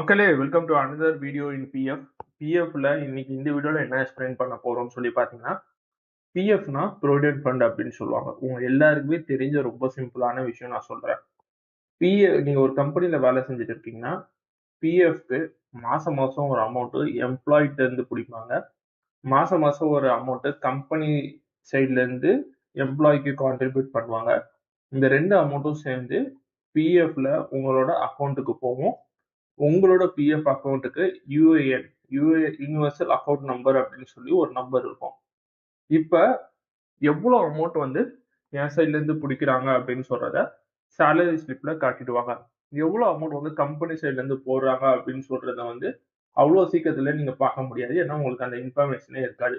மக்களே welcome to another video in PF பிஎஃப்ல இன்னைக்கு இந்த வீடியோல என்ன எக்ஸ்பிளைன் பண்ண போறோம்னு சொல்லி பாத்தீங்கன்னா பிஎஃப்னா ப்ரொவிடென்ட் ஃபண்ட் அப்படின்னு சொல்லுவாங்க. உங்க எல்லாருக்குமே தெரிஞ்ச ரொம்ப சிம்பிளான விஷயம் நான் சொல்றேன். பிஎஃப் நீங்க ஒரு கம்பெனில வேலை செஞ்சுட்டு இருக்கீங்கன்னா பிஎஃப்க்கு மாசம் மாசம் ஒரு அமௌண்ட்டு எம்ப்ளாயிட்ட இருந்து பிடிப்பாங்க. மாசம் மாசம் ஒரு அமௌண்ட்டு கம்பெனி சைட்ல இருந்து எம்ப்ளாய்க்கு கான்ட்ரிபியூட் பண்ணுவாங்க. இந்த ரெண்டு அமௌண்ட்டும் சேர்ந்து பிஎஃப்ல உங்களோட அக்கௌண்ட்டுக்கு போகும். உங்களோட பிஎஃப் அக்கௌண்ட்டுக்கு UAN UA universal account number அப்படின்னு சொல்லி ஒரு நம்பர் இருக்கும். இப்போ எவ்வளோ அமௌண்ட் வந்து என் சைட்லேருந்து பிடிக்கிறாங்க அப்படின்னு சொல்கிறத சேலரி ஸ்லிப்பில் காட்டிடுவாங்க. எவ்வளோ அமௌண்ட் வந்து கம்பெனி சைட்லேருந்து போடுறாங்க அப்படின்னு சொல்கிறத வந்து அவ்வளோ சீக்கிரத்தில் நீங்கள் பார்க்க முடியாது. ஏன்னா உங்களுக்கு அந்த இன்ஃபர்மேஷனே இருக்காது.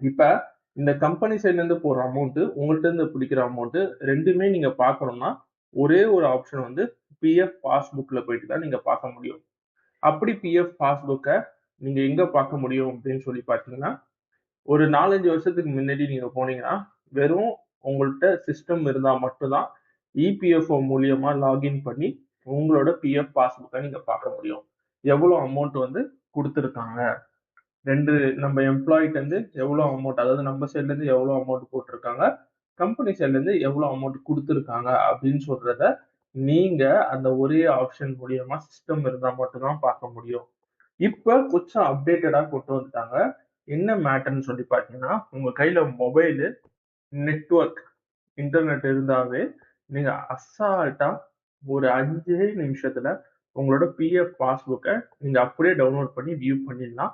இப்போ இந்த கம்பெனி சைட்லேருந்து போடுற அமௌண்ட்டு உங்கள்கிட்ட இருந்து பிடிக்கிற அமௌண்ட்டு ரெண்டுமே நீங்கள் பார்க்கணும்னா ஒரே ஒரு ஆப்ஷன் வந்து பிஎஃப் பாஸ்புக்ல போயிட்டு தான் நீங்க பார்க்க முடியும். அப்படி பிஎஃப் பாஸ்புக்கை நீங்க எங்க பார்க்க முடியும் அப்படின்னு சொல்லி பார்த்தீங்கன்னா ஒரு நாலஞ்சு வருஷத்துக்கு முன்னாடி நீங்க போனீங்கன்னா வெறும் உங்கள்கிட்ட சிஸ்டம் இருந்தா மட்டும்தான் இபிஎஃப்ஓ மூலியமா லாகின் பண்ணி உங்களோட பிஎஃப் பாஸ்புக்கை நீங்க பார்க்க முடியும். எவ்வளோ அமௌண்ட் வந்து கொடுத்துருக்காங்க? ரெண்டு நம்ம எம்ப்ளாய்க்கு எவ்வளோ அமௌண்ட் அதாவது நம்ம சைட்லேருந்து எவ்வளோ அமௌண்ட் போட்டிருக்காங்க? கம்பெனி சைட்லேருந்து எவ்வளோ அமௌண்ட் கொடுத்துருக்காங்க அப்படின்னு சொல்கிறத நீங்க அந்த ஒரே ஆப்ஷன் மூலியமா சிஸ்டம் இருந்தா மட்டும்தான் பார்க்க முடியும். இப்ப கொஞ்சம் அப்டேட்டடா கொண்டு வந்துட்டாங்க. என்ன மேட்டர்னு சொல்லி பார்த்தீங்கன்னா உங்க கையில மொபைலு நெட்ஒர்க் இன்டர்நெட் இருந்தாவே நீங்க அசால்ட்டா ஒரு அஞ்சே நிமிஷத்துல உங்களோட பிஎஃப் பாஸ்புக்கை நீங்க அப்படியே டவுன்லோட் பண்ணி வியூ பண்ணிடலாம்.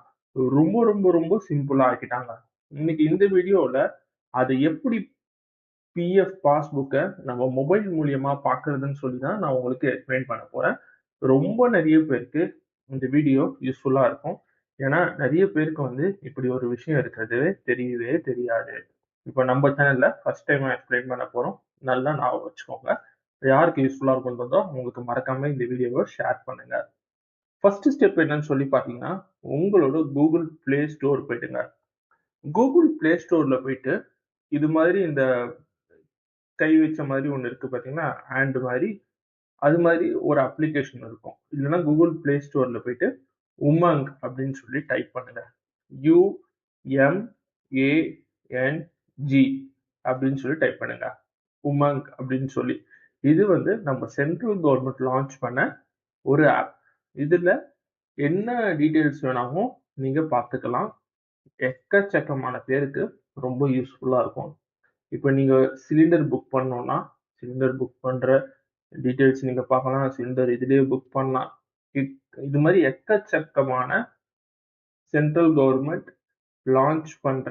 ரொம்ப ரொம்ப ரொம்ப சிம்பிளா ஆக்கிட்டாங்க. இன்னைக்கு இந்த வீடியோல அதை எப்படி பிஎஃப் பாஸ்புக்கை நம்ம மொபைல் மூலியமா பார்க்கறதுன்னு சொல்லி தான் நான் உங்களுக்கு எக்ஸ்பிளைன் பண்ண போறேன். ரொம்ப நிறைய பேருக்கு இந்த வீடியோ யூஸ்ஃபுல்லா இருக்கும். ஏன்னா நிறைய பேருக்கு வந்து இப்படி ஒரு விஷயம் இருக்கிறது தெரியவே தெரியாது. இப்போ நம்ம சேனல்ல ஃபர்ஸ்ட் டைம் எக்ஸ்பிளைன் பண்ண போறோம். நல்லா ஞாபகம் வச்சுக்கோங்க. யாருக்கு யூஸ்ஃபுல்லா இருக்குன்றதோ உங்களுக்கு மறக்காம இந்த வீடியோவை ஷேர் பண்ணுங்க. ஃபர்ஸ்ட் ஸ்டெப் என்னன்னு சொல்லி பார்த்தீங்கன்னா உங்களோட கூகுள் பிளே ஸ்டோர் போயிட்டுங்க கூகுள் பிளே ஸ்டோர்ல போயிட்டு இது மாதிரி இந்த கை வச்ச மாதிரி ஒன்று இருக்கு பார்த்தீங்கன்னா ஆண்ட் மாதிரி அது மாதிரி ஒரு அப்ளிகேஷன் இருக்கும். இல்லைன்னா கூகுள் பிளே ஸ்டோரில் போயிட்டு உமாங் அப்படின்னு சொல்லி டைப் பண்ணுங்க. யூஎம்ஏஎன்ஜி அப்படின்னு சொல்லி டைப் பண்ணுங்க. உமங் அப்படின்னு சொல்லி. இது வந்து நம்ம சென்ட்ரல் கவர்மெண்ட் லான்ச் பண்ண ஒரு ஆப் இதில் என்ன டீட்டெயில்ஸ் வேணாலும் நீங்கள் பார்த்துக்கலாம் எக்கச்சக்கமான பேருக்கு ரொம்ப யூஸ்ஃபுல்லாக இருக்கும். இப்போ நீங்க சிலிண்டர் புக் பண்ணோம்னா சிலிண்டர் புக் பண்ற டீட்டெயில்ஸ் நீங்க பார்க்கலாம். சிலிண்டர் இதுலேயே புக் பண்ணலாம். இது மாதிரி எக்கச்சக்கமான சென்ட்ரல் கவர்மெண்ட் லான்ச் பண்ற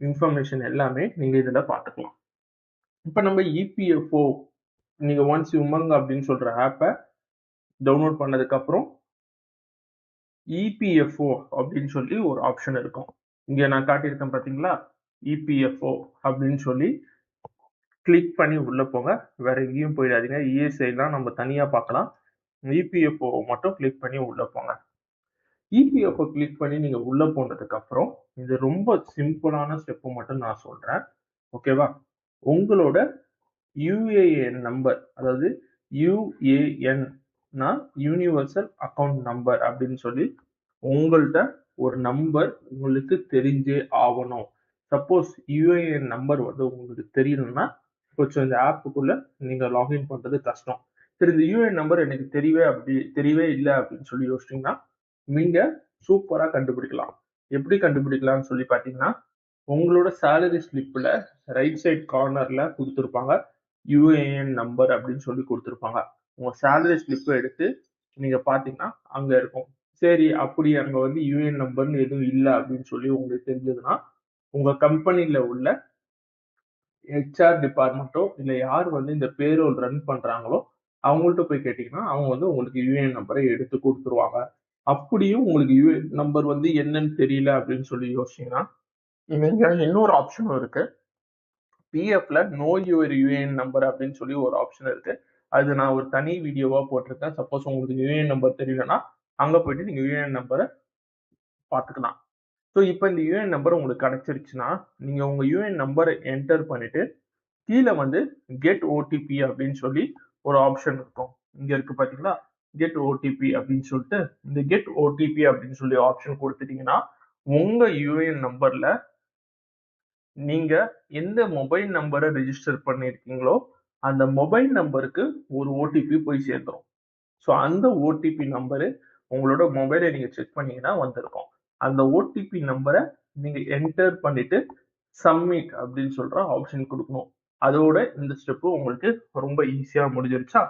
இன்ஃபர்மேஷன் எல்லாமே நீங்க இதில் பார்த்துக்கலாம். இப்போ நம்ம இபிஎஃப்ஓ நீங்க ஒன்ஸ் உமங் அப்படின்னு சொல்ற ஆப்பை டவுன்லோட் பண்ணதுக்கப்புறம் இபிஎஃப்ஓ அப்படின்னு சொல்லி ஒரு ஆப்ஷன் இருக்கும். இங்கே நான் காட்டியிருக்கேன் பார்த்தீங்களா? இபிஎஃப்ஓ அப்படின்னு சொல்லி கிளிக் பண்ணி உள்ள போங்க. வேற எங்கேயும் போயிடாதீங்க. இஎஸ்ஐலாம் நம்ம தனியா பார்க்கலாம். இபிஎஃப்ஓ மட்டும் கிளிக் பண்ணி உள்ள போங்க. இபிஎஃப்ஓ கிளிக் பண்ணி நீங்க உள்ள போனதுக்கு அப்புறம் இது ரொம்ப சிம்பிளான ஸ்டெப்பு மட்டும் நான் சொல்றேன். ஓகேவா உங்களோட யுஏஎன் நம்பர் அதாவது யுஏஎன்னா யூனிவர்சல் அக்கௌண்ட் நம்பர் அப்படின்னு சொல்லி உங்கள்கிட்ட ஒரு நம்பர் உங்களுக்கு தெரிஞ்சே ஆகணும். சப்போஸ் யூஏஎன் நம்பர் வந்து உங்களுக்கு தெரியணும்னா கொஞ்சம் இந்த ஆப்புக்குள்ள நீங்க லாகின் பண்றது கஷ்டம். சரி இந்த யூஏஎன் நம்பர் எனக்கு தெரியவே அப்படி தெரியவே இல்லை அப்படின்னு சொல்லி யோசிச்சிங்கன்னா நீங்க சூப்பரா கண்டுபிடிக்கலாம். எப்படி கண்டுபிடிக்கலாம்னு சொல்லி பாத்தீங்கன்னா உங்களோட சேலரி ஸ்லிப்ல ரைட் சைட் கார்னர்ல கொடுத்துருப்பாங்க யூஏஎன் நம்பர் அப்படின்னு சொல்லி கொடுத்துருப்பாங்க. உங்க சேலரி ஸ்லிப்பை எடுத்து நீங்க பாத்தீங்கன்னா அங்க இருக்கும். சரி அப்படி அங்க வந்து யூஏஎன் நம்பர்னு எதுவும் இல்லை அப்படின்னு சொல்லி உங்களுக்கு தெரிஞ்சதுன்னா உங்க கம்பெனியில் உள்ள ஹெச்ஆர் டிபார்ட்மெண்ட்டோ இல்லை யார் வந்து இந்த பேரோல் ரன் பண்றாங்களோ அவங்கள்ட்ட போய் கேட்டீங்கன்னா அவங்க வந்து உங்களுக்கு யூஏஎன் நம்பரை எடுத்து கொடுத்துருவாங்க. அப்படியும் உங்களுக்கு யூஏஎன் நம்பர் வந்து என்னன்னு தெரியல அப்படின்னு சொல்லி யோசிச்சீங்கன்னா நீங்கள் இன்னொரு ஆப்ஷனும் இருக்கு. பிஎஃப்ல நோ யுவர் யூஏஎன் நம்பர் அப்படின்னு சொல்லி ஒரு ஆப்ஷன் இருக்கு. அது நான் ஒரு தனி வீடியோவா போட்டிருக்கேன். சப்போஸ் உங்களுக்கு யூஏஎன் நம்பர் தெரியலன்னா அங்க போயிட்டு நீங்க யூஏஎன் நம்பரை பார்த்துக்கலாம். ஸோ இப்போ இந்த யூஎன் நம்பர் உங்களுக்கு கிடைச்சிருச்சுன்னா நீங்கள் உங்கள் யூஎன் நம்பரை என்டர் பண்ணிவிட்டு கீழே வந்து கெட் ஓடிபி அப்படின்னு சொல்லி ஒரு ஆப்ஷன் இருக்கும். இங்கே இருக்கு பார்த்தீங்களா கெட் ஓடிபி அப்படின்னு சொல்லிட்டு இந்த கெட் ஓடிபி அப்படின்னு சொல்லி ஆப்ஷன் கொடுத்துட்டீங்கன்னா உங்கள் யூஏஎன் நம்பரில் நீங்கள் எந்த மொபைல் நம்பரை ரிஜிஸ்டர் பண்ணியிருக்கீங்களோ அந்த மொபைல் நம்பருக்கு ஒரு ஓடிபி போய் சேர்ந்துரும். ஸோ அந்த ஓடிபி நம்பரு உங்களோட மொபைலை நீங்கள் செக் பண்ணீங்கன்னா வந்திருக்கும். அந்த ஓடிபி நம்பரை நீங்க என்டர் பண்ணிட்டு சப்மிட் அப்படின்னு சொல்ற ஆப்ஷன் கொடுக்கணும். அதோட இந்த ஸ்டெப்பு உங்களுக்கு ரொம்ப ஈஸியா முடிஞ்சிருச்சா?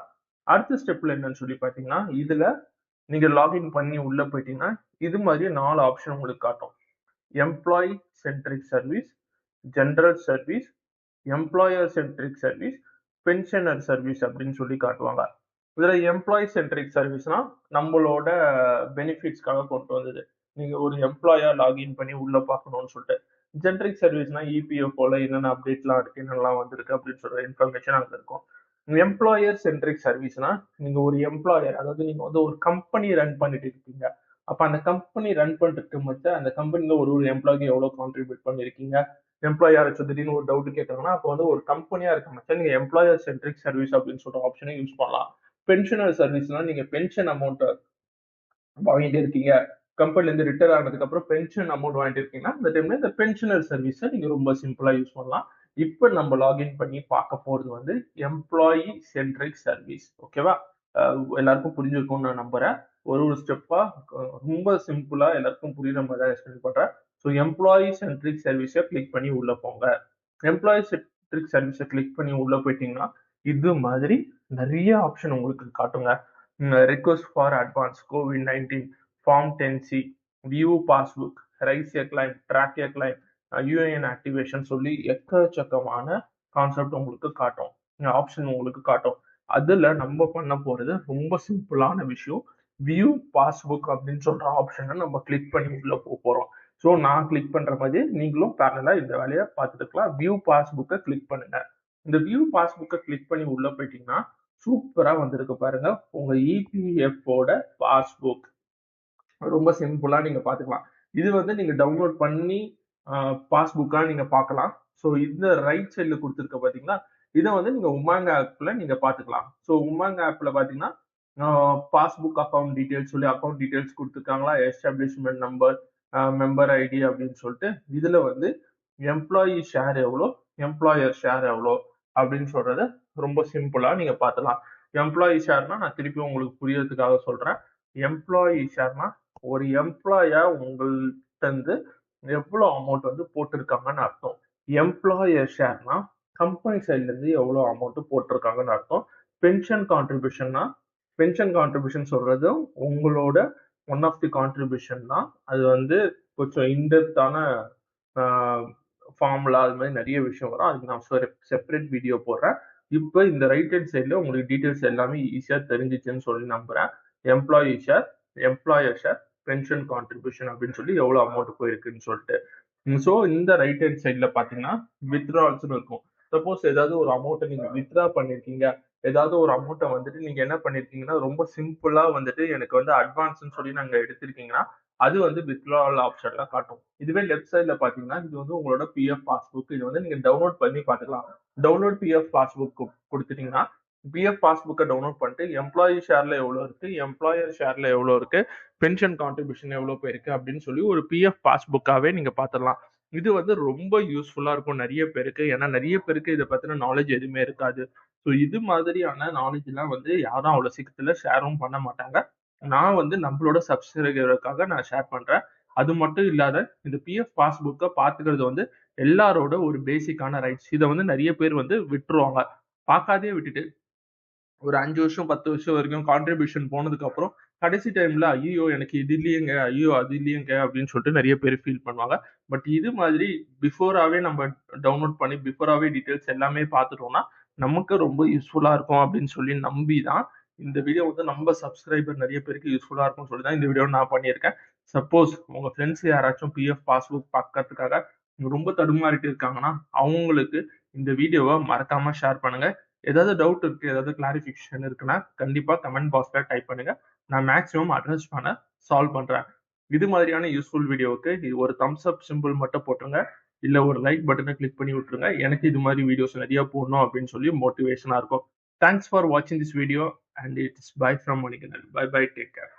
அடுத்த ஸ்டெப்ல என்னன்னு சொல்லி பாத்தீங்கன்னா இதுல நீங்க லாகின் பண்ணி உள்ள போயிட்டீங்கன்னா இது மாதிரி நாலு ஆப்ஷன் உங்களுக்கு காட்டும். Employee centric service general service employer centric service pensioner service அப்படின்னு சொல்லி காட்டுவாங்க. இதுல எம்ப்ளாயி சென்ட்ரிக் சர்வீஸ்னா நம்மளோட பெனிஃபிட்ஸ்க்காக கொண்டு வந்தது. நீங்க ஒரு எம்ப்ளாயா லாகின் பண்ணி உள்ள பார்க்கணும்னு சொல்லிட்டு ஜென்ரிக் சர்வீஸ்னா இபிஎஃப்ஓல என்னென்ன அப்டேட்லாம் இருக்கு என்னெல்லாம் வந்திருக்கு அப்படின்னு சொல்ற இன்ஃபர்மேஷன் அங்க இருக்கும். எம்ப்ளாயர் சென்ட்ரிக் சர்வீஸ்னா நீங்க ஒரு எம்ப்ளாயர் அதாவது நீங்க வந்து ஒரு கம்பெனி ரன் பண்ணிட்டு இருக்கீங்க அப்ப அந்த கம்பெனி ரன் பண்ணிட்டு மத்த அந்த கம்பெனில ஒரு ஒரு எம்ப்ளாய்க்கு எவ்வளவு கான்ட்ரிபியூட் பண்ணிருக்கீங்க? எம்ப்ளாயர் யாராச்சும் திடீர்னு ஒரு டவுட் கேட்டாங்கன்னா அப்போ வந்து ஒரு கம்பெனியா இருக்க மச்சா நீங்க எம்ப்ளாயர் சென்ட்ரிக் சர்வீஸ் அப்படின்னு சொல்ற ஆப்ஷனை யூஸ் பண்ணலாம். பென்ஷனர் சர்வீஸ்னா நீங்க பென்ஷன் அமௌண்ட் வாங்கிட்டு இருக்கீங்க. கம்பெனிலேருந்து ரிட்டையர் ஆனதுக்கு அப்புறம் பென்ஷன் அமௌண்ட் வாங்கிட்டு இருக்கீங்கன்னா இந்த டைம்ல இந்த பென்ஷனர் சர்வீஸை நீங்க ரொம்ப சிம்பிளா யூஸ் பண்ணலாம். இப்போ நம்ம லாகின் பண்ணி பார்க்க போறது வந்து எம்ப்ளாயி சென்ட்ரிக் சர்வீஸ் ஓகேவா எல்லாருக்கும் புரிஞ்சிருக்கும்னு நான் நம்புறேன். ஒரு ஒரு ஸ்டெப்பா ரொம்ப சிம்பிளா எல்லாருக்கும் புரியுற மாதிரி தான் எக்ஸ்பிளைன் பண்றேன். ஸோ எம்ப்ளாயி சென்ட்ரிக் சர்வீஸை கிளிக் பண்ணி உள்ள போங்க. எம்ப்ளாயி சென்ட்ரிக் சர்வீஸை கிளிக் பண்ணி உள்ள போயிட்டீங்கன்னா இது மாதிரி நிறைய ஆப்ஷன் உங்களுக்கு காட்டுங்க. Request for advance COVID nineteen form view passbook raise a claim track a claim UAN activation சொல்லி எக்கச்சக்கமான கான்செப்ட் உங்களுக்கு காட்டும். ஆப்ஷன் உங்களுக்கு காட்டும். அதில் நம்ம பண்ண போகிறது ரொம்ப சிம்பிளான விஷயம். வியூ பாஸ்புக் அப்படின்னு சொல்கிற ஆப்ஷனை நம்ம கிளிக் பண்ணி உள்ளே போக போகிறோம் ஸோ நான் கிளிக் பண்ணுற மாதிரி நீங்களும் பேரலாக இந்த வேலையை பார்த்துட்டுக்கலாம் வியூ பாஸ்புக்கை கிளிக் பண்ணுங்க. இந்த வியூ பாஸ்புக்கை கிளிக் பண்ணி உள்ளே போயிட்டீங்கன்னா சூப்பராக வந்திருக்கு பாருங்க. உங்கள் இபிஎஃப்ஓட பாஸ்புக் ரொம்ப சிம்பிளா நீங்க பாத்துக்கலாம். இது வந்து நீங்க டவுன்லோட் பண்ணி பாஸ்புக்கா நீங்க பார்க்கலாம் ஸோ இந்த ரைட் சைடில் கொடுத்துருக்க பாத்தீங்கன்னா இதை வந்து நீங்க உமாங் ஆப்ல நீங்க பாத்துக்கலாம். ஸோ உமாங் ஆப்ல பாத்தீங்கன்னா பாஸ்புக் அக்கௌண்ட் டீடைல்ஸ் சொல்லி அக்கௌண்ட் டீடைல்ஸ் கொடுத்துருக்காங்களா எஸ்டாப்ளிஷ்மெண்ட் நம்பர் மெம்பர் ஐடி அப்படின்னு சொல்லிட்டு இதுல வந்து எம்ப்ளாயி ஷேர் எவ்வளோ எம்ப்ளாயர் ஷேர் எவ்வளோ அப்படின்னு சொல்றத ரொம்ப சிம்பிளா நீங்க பார்த்துக்கலாம் எம்ப்ளாயி ஷேர்னா நான் திருப்பி உங்களுக்கு புரியறதுக்காக சொல்றேன். எம்ப்ளாயி ஷேர்னா ஒரு எம்ப்ளாயா உங்கள்கிட்ட இருந்து எவ்வளோ அமௌண்ட் வந்து போட்டிருக்காங்கன்னு அர்த்தம். எம்ப்ளாயர் ஷேர்னா கம்பெனி சைட்லேருந்து எவ்வளோ அமௌண்ட் போட்டிருக்காங்கன்னு அர்த்தம். பென்ஷன் கான்ட்ரிபியூஷன்னா பென்ஷன் கான்ட்ரிபியூஷன் சொல்றது உங்களோட ஒன் ஆஃப் தி கான்ட்ரிபியூஷன் தான் அது வந்து கொஞ்சம் இன்டெப்தான ஃபார்முலா அது மாதிரி நிறைய விஷயம் வரும். அதுக்கு நான் செப்பரேட் வீடியோ போடுறேன். இப்போ இந்த ரைட் ஹேண்ட் சைடில் உங்களுக்கு டீட்டெயில்ஸ் எல்லாமே ஈஸியாக தெரிஞ்சிச்சுன்னு சொல்லி நம்புகிறேன் employee share employer share pension contribution அப்படின்னு சொல்லி எவ்வளோ அமௌண்ட் போயிருக்குன்னு சொல்லிட்டு. ஸோ இந்த ரைட் ஹேண்ட் சைடில் பார்த்தீங்கன்னா வித்ட்ரால்ஸ்னு இருக்கும். சப்போஸ் ஏதாவது ஒரு அமௌண்ட்டை நீங்கள் வித்ட்ரா பண்ணியிருக்கீங்க ஏதாவது ஒரு அமௌண்ட்டை வந்துட்டு நீங்க என்ன பண்ணிருக்கீங்கன்னா ரொம்ப சிம்பிளா வந்துட்டு எனக்கு வந்து அட்வான்ஸ்னு சொல்லி நாங்க எடுத்திருக்கீங்கன்னா அது வந்து வித்ட்ராவல் ஆப்ஷன்ல காட்டும். இதுவே லெஃப்ட் சைட்ல பாத்தீங்கன்னா இது வந்து உங்களோட பிஎஃப் பாஸ்புக் இது வந்து நீங்க டவுன்லோட் பண்ணி பாத்துக்கலாம் டவுன்லோட் பிஎஃப் பாஸ்புக் கொடுத்துட்டீங்கன்னா பிஎஃப் பாஸ்புக்கை டவுன்லோட் பண்ணிட்டு எம்ப்ளாயி ஷேர்ல எவ்வளோ இருக்கு எம்ப்ளாயர் ஷேர்ல எவ்வளோ இருக்கு பென்ஷன் கான்ட்ரிபியூஷன் எவ்வளோ போயிருக்கு அப்படின்னு சொல்லி ஒரு பிஎஃப் பாஸ்புக்காவே நீங்க பாத்திரலாம் இது வந்து ரொம்ப யூஸ்ஃபுல்லா இருக்கும் நிறைய பேருக்கு. ஏன்னா நிறைய பேருக்கு இதை பத்தின நாலேஜ் எதுவுமே இருக்காது. ஸோ இது மாதிரியான நாலேஜ் எல்லாம் வந்து யாரும் அவ்வளோ சீக்கிரத்துல ஷேரும் பண்ண மாட்டாங்க. நான் வந்து நம்மளோட சப்ஸ்கிரைபருக்காக நான் ஷேர் பண்றேன். அது மட்டும் இல்லாத இந்த பிஎஃப் பாஸ்புக்கை பாத்துக்கிறது வந்து எல்லாரோட ஒரு பேசிக்கான ரைட்ஸ் இதை வந்து நிறைய பேர் வந்து விட்டுருவாங்க. பார்க்காதே விட்டுட்டு ஒரு அஞ்சு வருஷம் பத்து வருஷம் வரைக்கும் கான்ட்ரிபியூஷன் போனதுக்கு அப்புறம் கடைசி டைம்ல ஐயோ எனக்கு இது இல்லையேங்க ஐயோ அது இல்லையேங்க அப்படின்னு சொல்லிட்டு நிறைய பேர் ஃபீல் பண்ணுவாங்க. பட் இது மாதிரி பிஃபோராகவே நம்ம டவுன்லோட் பண்ணி பிஃபோராகவே டீட்டெயில்ஸ் எல்லாமே பார்த்துட்டோம்னா நமக்கு ரொம்ப யூஸ்ஃபுல்லாக இருக்கும் அப்படின்னு சொல்லி நம்பி தான் இந்த வீடியோ வந்து நம்ம சப்ஸ்கிரைபர் நிறைய பேருக்கு யூஸ்ஃபுல்லாக இருக்கும்னு சொல்லி தான் இந்த வீடியோ நான் பண்ணியிருக்கேன். சப்போஸ் உங்க ஃப்ரெண்ட்ஸ் யாராச்சும் பிஎஃப் பாஸ்புக் பார்க்கறதுக்காக ரொம்ப தடுமாறிட்டு இருக்காங்கன்னா அவங்களுக்கு இந்த வீடியோவை மறக்காம ஷேர் பண்ணுங்க. ஏதாவது டவுட் இருக்கு ஏதாவது கிளாரிஃபிகேஷன் இருக்குன்னா கண்டிப்பா கமெண்ட் பாக்ஸ்ல டைப் பண்ணுங்க. நான் மேக்ஸிமம் அட்ரஸ் பண்ண சால்வ் பண்றேன். இது மாதிரியான யூஸ்ஃபுல் வீடியோவுக்கு இது ஒரு தம்ஸ் அப் சிம்பிள் மட்டும் போட்டுருங்க. இல்ல ஒரு லைக் பட்டனை கிளிக் பண்ணி விட்டுருங்க. எனக்கு இது மாதிரி வீடியோஸ் நிறைய போடணும் அப்படின்னு சொல்லி மோட்டிவேஷனா இருக்கும். தேங்க்ஸ் ஃபார் வாட்சிங் this video and it's bye from Manikandan bye bye take care